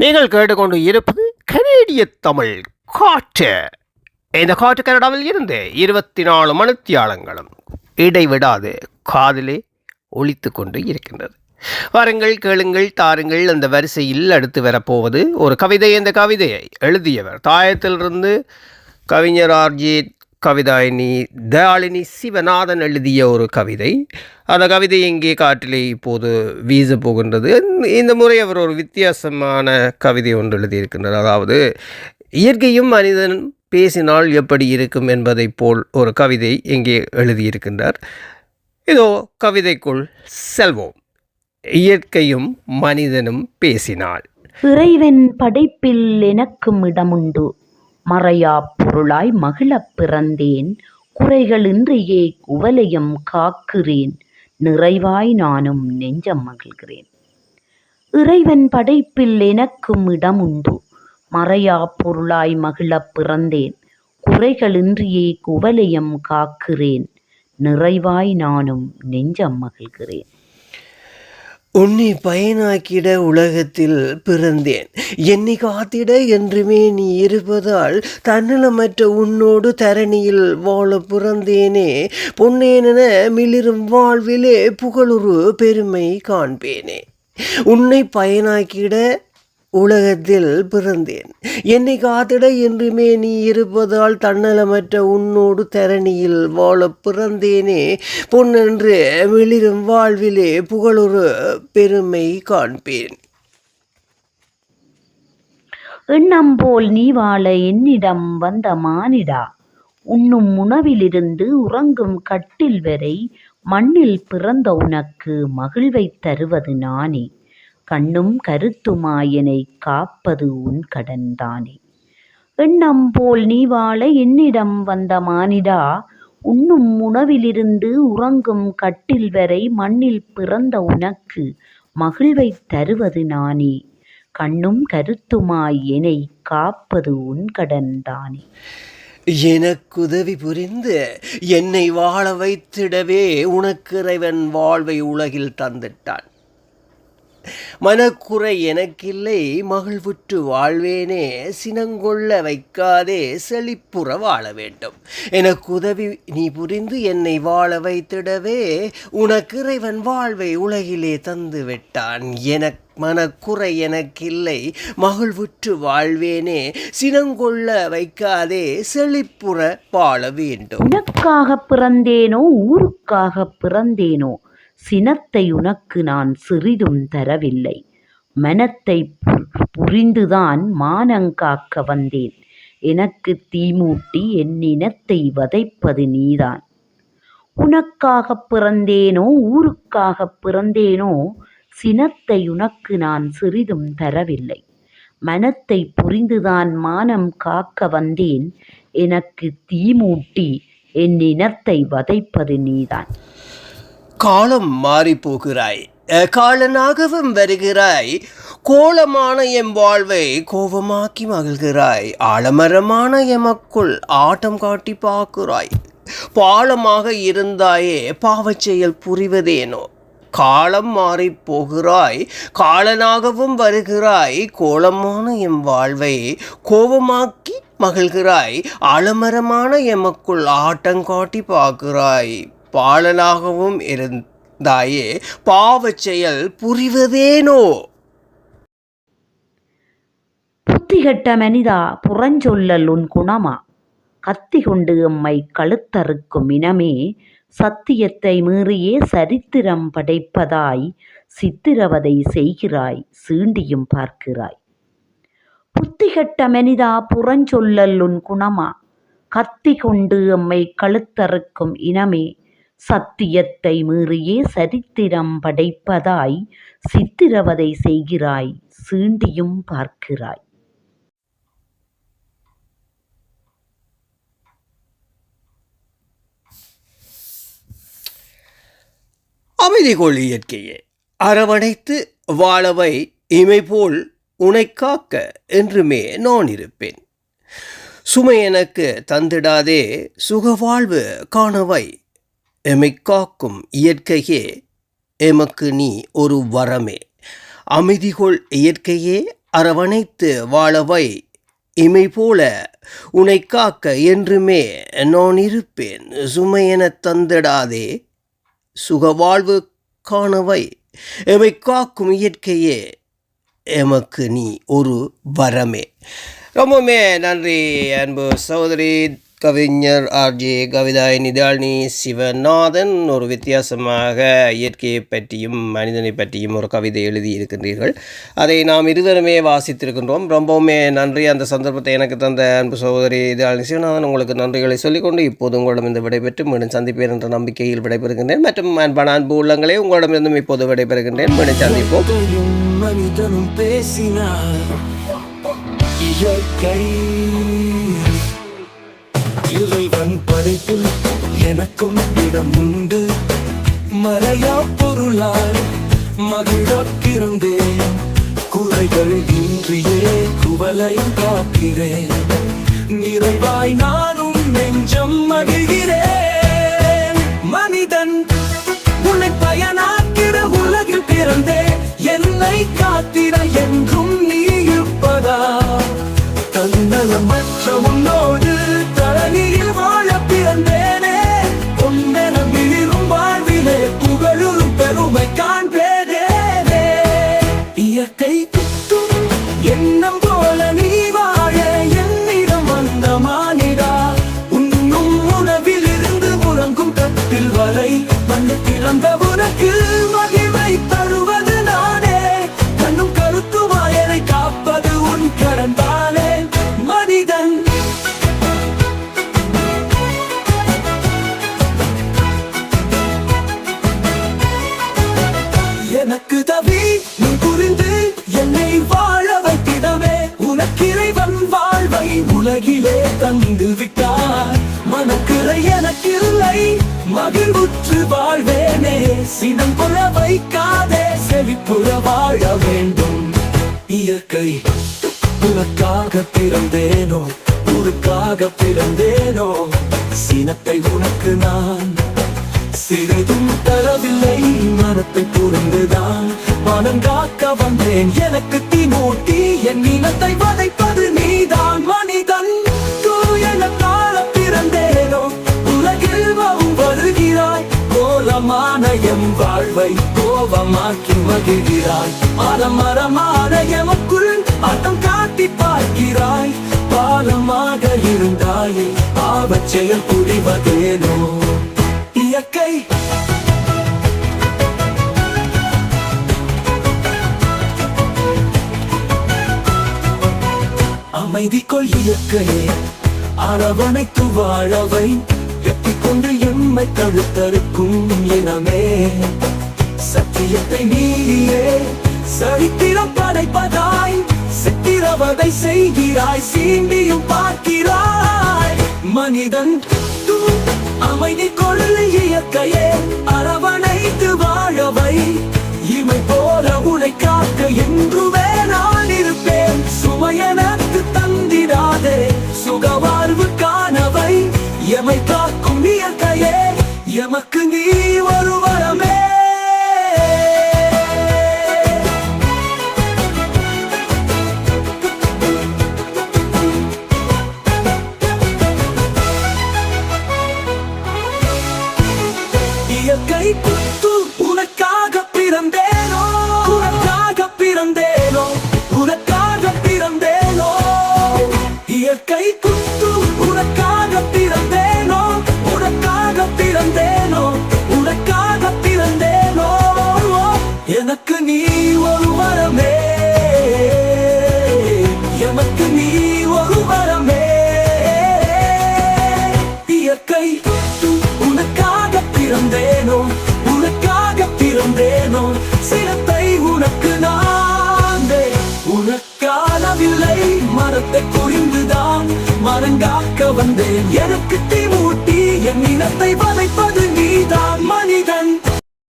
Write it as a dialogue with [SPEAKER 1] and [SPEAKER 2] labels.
[SPEAKER 1] நீங்கள் கேட்டுக்கொண்டு இருப்பது கனேடிய தமிழ் காற்று. இந்த காற்று கனடாவில் இருந்து இருபத்தி நாலு மணித்தியாலங்களும் இடைவிடாது காதிலே ஒழித்து கொண்டு இருக்கின்றது. வாருங்கள் கேளுங்கள் தாருங்கள். அந்த வரிசையில் அடுத்து வரப்போவது ஒரு கவிதை. இந்த கவிதையை எழுதியவர் தாயத்திலிருந்து கவிஞர் ஆர்ஜி கவிதாயினி தயாளினி சிவநாதன் எழுதிய ஒரு கவிதை. அந்த கவிதை இங்கே காற்றிலே இப்போது வீச போகின்றது? இந்த முறை அவர் ஒரு வித்தியாசமான கவிதை ஒன்று எழுதியிருக்கின்றார். அதாவது இயற்கையும் மனிதன் பேசினால் எப்படி இருக்கும் என்பதைப் போல் ஒரு கவிதை இங்கே எழுதியிருக்கின்றார்? இதோ கவிதைக்குள் செல்வோம். இயற்கையும் மனிதனும் பேசினால்.
[SPEAKER 2] இறைவன் படைப்பில் எனக்கும் இடமுண்டு. மறையா பொருளாய் மகிழப் பிறந்தேன். குறைகளின்றியே குவலையும் காக்கிறேன். நிறைவாய் நானும் நெஞ்சம் மகிழ்கிறேன். இறைவன் படைப்பில் எனக்கும் இடம் உண்டு மறையா பொருளாய் மகிழப் பிறந்தேன். குறைகளின்றியே குவலையும் காக்கிறேன். நிறைவாய் நானும் நெஞ்சம் மகிழ்கிறேன்.
[SPEAKER 1] உன்னை பயனாக்கிட உலகத்தில் பிறந்தேன். என்னை காத்திட என்றுமே நீ இருப்பதால் தன்னலமற்ற உன்னோடு தரணியில் வாழ பிறந்தேனே. பொன்னேனென மிளிரும் வாழ்விலே புகழுரு பெருமை காண்பேனே. உன்னை பயனாக்கிட உலகத்தில் பிறந்தேன். என்னை காத்திட என்றுமே நீ இருப்பதால் தன்னலமற்ற உன்னோடு தரணியில் வாழ பிறந்தேனே. பொன்னென்று மிளிரும் வாழ்விலே புகழொரு பெருமை காண்பேன்.
[SPEAKER 2] எண்ணம் போல் நீ வாழ என்னிடம் வந்த மானிடா. உண்ணும் உணவிலிருந்து உறங்கும் கட்டில் வரை மண்ணில் பிறந்த உனக்கு மகிழ்வைத் தருவது நானே. கண்ணும் கருத்துமாயனை காப்பது உன் கடன்தானே. எண்ணம் போல் நீ வாழ என்னிடம் வந்த மானிடா. உண்ணும் உணவிலிருந்து உறங்கும் கட்டில் வரை மண்ணில் பிறந்த உனக்கு மகிழ்வைத் தருவது நானே. கண்ணும் கருத்துமாய் என்னை காப்பது உன் கடன்தானே.
[SPEAKER 1] எனக்குதவி புரிந்து என்னை வாழ வைத்திடவே உனக்கு இறைவன் வாழ்வை உலகில் தந்திட்டான். மனக்குறை எனக்கில்லை மகிழ்வுற்று வாழ்வேனே சினங்கொள்ள வைக்காதே செழிப்புற வாழ வேண்டும். எனக்கு உதவி நீ புரிந்து என்னை வாழ வைத்திடவே உனக்கு இறைவன் வாழ்வை உலகிலே தந்து விட்டான். எனக் மனக்குறை எனக்கில்லை மகிழ்வுற்று வாழ்வேனே சினங்கொள்ள வைக்காதே செழிப்புற வாழ வேண்டும்.
[SPEAKER 2] உனக்காக பிறந்தேனோ ஊருக்காக பிறந்தேனோ சினத்தை உனக்கு நான் சிறிதும் தரவில்லை. மனத்தை பு- புரிந்துதான் மானங்காக்க வந்தேன். எனக்கு தீமூட்டி என் இனத்தை வதைப்பது நீதான். உனக்காக பிறந்தேனோ ஊருக்காக பிறந்தேனோ சினத்தை உனக்கு நான் சிறிதும் தரவில்லை. மனத்தை புரிந்துதான் மானம் காக்க வந்தேன். எனக்கு தீமூட்டி என் இனத்தை வதைப்பது நீதான்.
[SPEAKER 1] காலம் மாறி போகிறாய். காலனாகவும் வருகிறாய். கோலமான எம் வாழ்வை கோபமாக்கி மகிழ்கிறாய். ஆலமரமான எமக்குள் ஆட்டம் காட்டி பார்க்கிறாய். பாலமாக இருந்தாயே பாவச் செயல் புரிவதேனோ? காலம் மாறி போகிறாய். காலனாகவும் வருகிறாய். கோலமான எம் வாழ்வை கோபமாக்கி மகிழ்கிறாய். ஆலமரமான எமக்குள் ஆட்டம் காட்டி பார்க்கிறாய். பாலனாகவும் இருந்தாயே பாவச் செயல் புரிவதேனோ?
[SPEAKER 2] புத்திகெட்ட மனிதா புறஞ்சொல்லல் உன் குணமா? கத்தி கொண்டு எம்மை கழுத்தறுக்கும் இனமே சத்தியத்தை மீறியே சரித்திரம் படைப்பதாய் சித்திரவதை செய்கிறாய் சீண்டியும் பார்க்கிறாய். புத்திகெட்ட மனிதா புறஞ்சொல்லல் உன் குணமா? கத்தி கொண்டு எம்மை கழுத்தறுக்கும் இனமே சத்தியத்தை மீறியே சரித்திரம் படைப்பதாய் சித்திரவதை செய்கிறாய் சீண்டியும் பார்க்கிறாய்.
[SPEAKER 1] அமைதி கொள் இயற்கையே. அரவணைத்து வாழவை இமை போல் உனை காக்க என்றுமே நான் இருப்பேன். சுமை எனக்கு தந்திடாதே சுகவாழ்வு காணவை எமை காக்கும் இயற்கையே எமக்கு நீ ஒரு வரமே. அமைதிகொள் இயற்கையே அரவணைத்து வாழவை. இமை போல உனை காக்க என்றுமே நான் இருப்பேன். சுமையெனத் தந்திடாதே சுகவாழ்வு காணவை. எமை காக்கும் இயற்கையே எமக்கு நீ ஒரு வரமே. ரொம்பவுமே நன்றி அன்பு சகோதரி. கவிஞர் ஆர்ஜே கவிதாய் நிதானி சிவநாதன். ஒரு வித்தியாசமாக இயற்கையை பற்றியும் மனிதனை பற்றியும் ஒரு கவிதை எழுதி இருக்கின்றீர்கள். அதை நாம் இருவருமே வாசித்திருக்கின்றோம். ரொம்பவுமே நன்றி. அந்த சந்தர்ப்பத்தை எனக்கு தந்த அன்பு சகோதரி நிதாலினி சிவநாதன் உங்களுக்கு நன்றிகளை சொல்லிக்கொண்டு இப்போது உங்களிடம் இந்த விடைபெற்று மீண்டும் சந்திப்பேன் என்ற நம்பிக்கையில் விடைபெறுகின்றேன். மற்றும் அன்பான அன்பு உள்ளங்களே உங்களிடமிருந்தும் இப்போது விடைபெறுகின்றேன். மீண்டும் சந்திப்போம்.
[SPEAKER 3] மனிதனும் பேசினார். இயற்கை இறைவன் படைப்பில் எனக்கும் இடம் உண்டு. மறையா பொருளால் மகிழக்கிறந்தேன் குறைகள் இன்றியே குவலை காக்கிறேன். நிறைவாய் நானும் நெஞ்சம் மகிழ்கிறேன். மனிதன் உன்னை பயனாக்கிற உலகில் பிறந்தே என்னை காத்திட என்றும் நீ இருப்பதா? தன்னலமற்ற பிறந்த உனக்கு மகிமை தருவது நானே. கண்ணும் கருத்துமாயனை காப்பது உன் கடன் தானே. மனிதன். எனக்கு தவி நீ புரிந்து என்னை வாழ வைத்திடவே. உனக்கிறைவன் வாழ்வை உலகிலே தந்து விட்டார் மனக்குறை எனக்கு இல்லை மகிழ்வுற்ற வாழ்வேனே புற வைக்காதே செவிப்புற வாழ வேண்டும். இயற்கை உனக்காக பிறந்தேனோ உருக்காக பிறந்தேனோ சினத்தை உனக்கு நான் சிறிதும் தரவில்லை மனத்தை புரிந்துதான் மனம் காக்க வந்தேன். எனக்கு தீ மூட்டி என் இனத்தை வதைப்பது நீதான். மனிதன் எம் வாழ்வை கோபமாக்கி மகிழ்கிறாய். மரமரமான எமக்குள் அர்த்தம் காட்டி பார்க்கிறாய். பாலமாக இருந்தாயே ஆபச்செயல் புரிவதேனோ? இயற்கை. அமைதி கொள் இயற்கையே அரவணைத்து வாழவை நம்மை எம்மை தழுத்தறுக்கும் இனமே. சத்தியத்தை நீயே சரித்திரம் படைப்பதாய் சித்திரவதை செய்கிறாய் சீண்டியும் பார்க்கிறாய். மனிதன் தூ அமைதி கொள்ளு இயற்கையே அரவணைத்து வாழவை உண்டாக்க வந்தேன். எனக்கு தீமூட்டி என் இனத்தை